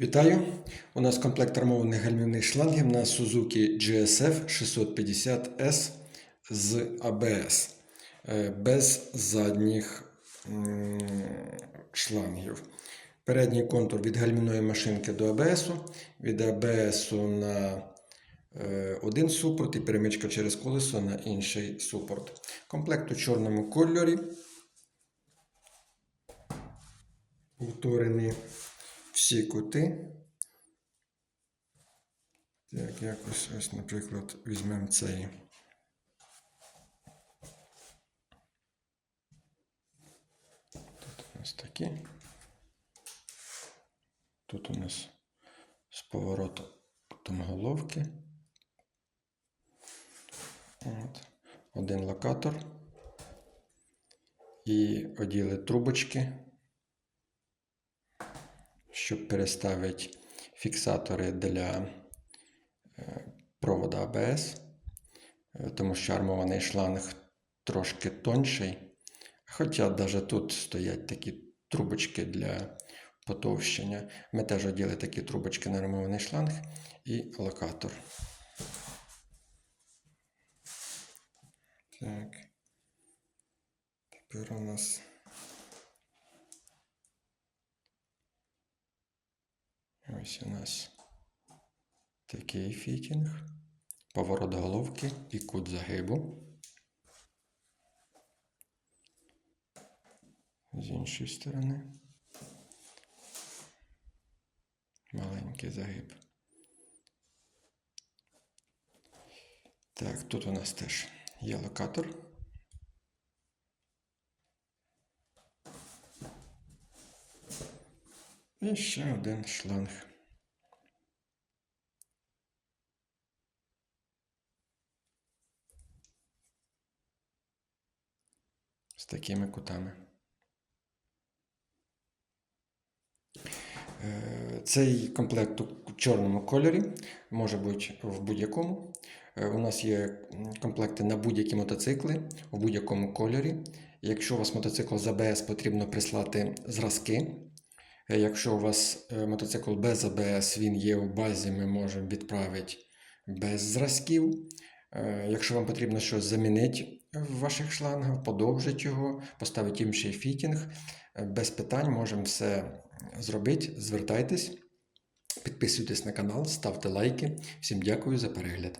Вітаю! У нас комплект армованих гальмівних шлангів на Suzuki GSF 650S з ABS е, без задніх шлангів. Передній контур від гальмівної машинки до ABS, від ABS на е, один супорт і перемичка через колесо на інший супорт. Комплект у чорному кольорі. Повторені всі кути. Так, якось ось, наприклад, візьмемо цей. Тут у нас такі. Тут у нас з поворотом головки. От. Один локатор. І оділи трубочки щоб переставити фіксатори для е, провода АБС, е, тому що армований шланг трошки тонший. Хоча навіть тут стоять такі трубочки для потовщення. Ми теж оділи такі трубочки на армований шланг і локатор. Так. Тепер у нас. Ось у нас такий фітінг, поворот головки і кут загибу. З іншої сторони. Маленький загиб. Так, тут у нас теж є локатор. І ще один шланг. З такими кутами. Е, Цей комплект у чорному кольорі може бути в будь-якому. Е, У нас є комплекти на будь-які мотоцикли у будь-якому кольорі. Якщо у вас мотоцикл з АБС, потрібно прислати зразки. Е, Якщо у вас мотоцикл без АБС, він є у базі, ми можемо відправити без зразків. Якщо вам потрібно щось замінити в ваших шлангах, подовжить його, поставити інший фітінг, е, без питань можемо все зробити. Звертайтесь, підписуйтесь на канал, ставте лайки. Всім дякую за перегляд.